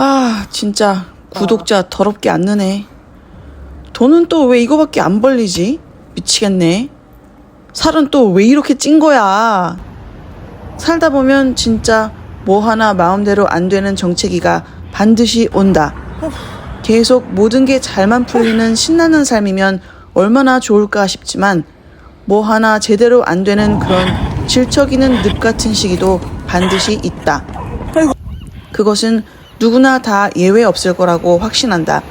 아, 진짜 구독자 더럽게 안 느네. 돈은 또 왜 이거밖에 안 벌리지? 미치겠네. 살은 또 왜 이렇게 찐 거야? 살다 보면 진짜 뭐 하나 마음대로 안 되는 정체기가 반드시 온다. 계속 모든 게 잘만 풀리는 신나는 삶이면 얼마나 좋을까 싶지만 뭐 하나 제대로 안 되는 그런 질척이는 늪 같은 시기도 반드시 있다. 그것은 누구나 다 예외 없을 거라고 확신한다.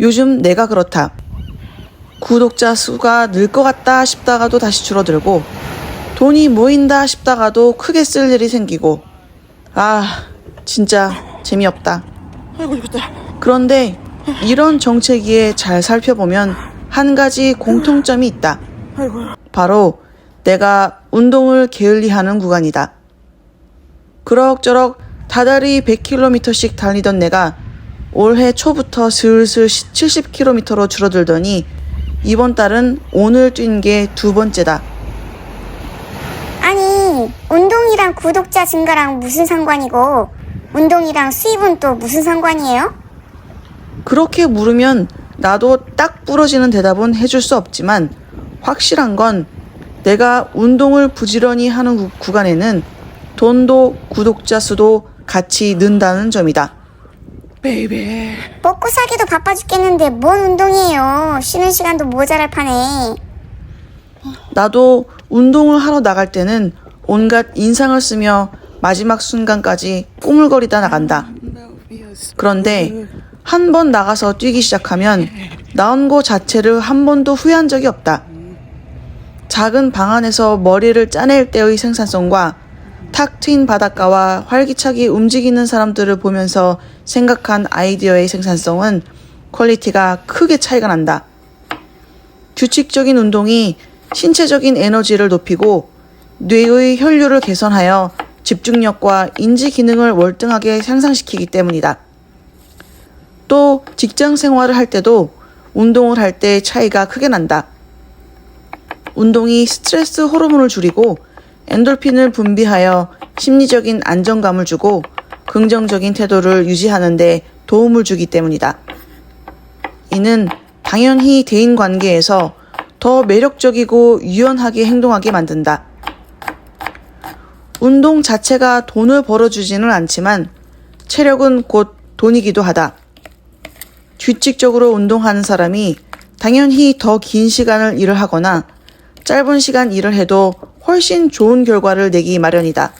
요즘 내가 그렇다. 구독자 수가 늘 것 같다 싶다가도 다시 줄어들고 돈이 모인다 싶다가도 크게 쓸 일이 생기고 아 진짜 재미없다. 그런데 이런 정체기에 잘 살펴보면 한 가지 공통점이 있다. 바로 내가 운동을 게을리 하는 구간이다. 그럭저럭 다달이 100km씩 달리던 내가 올해 초부터 슬슬 70km로 줄어들더니 이번 달은 오늘 뛴 게 두 번째다. 아니, 운동이랑 구독자 증가랑 무슨 상관이고, 운동이랑 수입은 또 무슨 상관이에요? 그렇게 물으면 나도 딱 부러지는 대답은 해줄 수 없지만 확실한 건 내가 운동을 부지런히 하는 구- 구간에는 돈도 구독자 수도 같이 는다는 점이다. 먹고 살기도 바빠 죽겠는데 뭔 운동이에요? 쉬는 시간도 모자랄 판에. 나도 운동을 하러 나갈 때는 온갖 인상을 쓰며 마지막 순간까지 꾸물거리다 나간다. 그런데 한 번 나가서 뛰기 시작하면 나온 거 자체를 한 번도 후회한 적이 없다. 작은 방 안에서 머리를 짜낼 때의 생산성과 탁 트인 바닷가와 활기차게 움직이는 사람들을 보면서 생각한 아이디어의 생산성은 퀄리티가 크게 차이가 난다. 규칙적인 운동이 신체적인 에너지를 높이고 뇌의 혈류를 개선하여 집중력과 인지 기능을 월등하게 향상시키기 때문이다. 또 직장 생활을 할 때도 운동을 할 때 차이가 크게 난다. 운동이 스트레스 호르몬을 줄이고 엔돌핀을 분비하여 심리적인 안정감을 주고 긍정적인 태도를 유지하는데 도움을 주기 때문이다. 이는 당연히 대인 관계에서 더 매력적이고 유연하게 행동하게 만든다. 운동 자체가 돈을 벌어주지는 않지만 체력은 곧 돈이기도 하다. 규칙적으로 운동하는 사람이 당연히 더 긴 시간을 일을 하거나 짧은 시간 일을 해도 훨씬 좋은 결과를 내기 마련이다.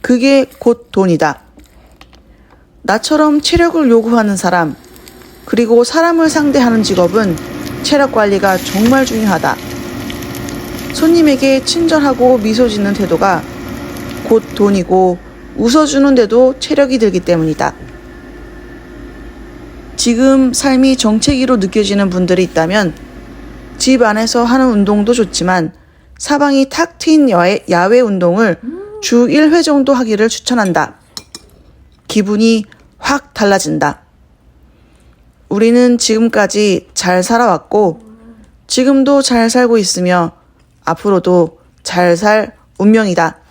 그게 곧 돈이다. 나처럼 체력을 요구하는 사람, 그리고 사람을 상대하는 직업은 체력 관리가 정말 중요하다. 손님에게 친절하고 미소 짓는 태도가 곧 돈이고 웃어주는데도 체력이 들기 때문이다. 지금 삶이 정체기로 느껴지는 분들이 있다면 집 안에서 하는 운동도 좋지만 사방이 탁 트인 야외, 야외 운동을 주 1회 정도 하기를 추천한다. 기분이 확 달라진다. 우리는 지금까지 잘 살아왔고, 지금도 잘 살고 있으며, 앞으로도 잘 살 운명이다.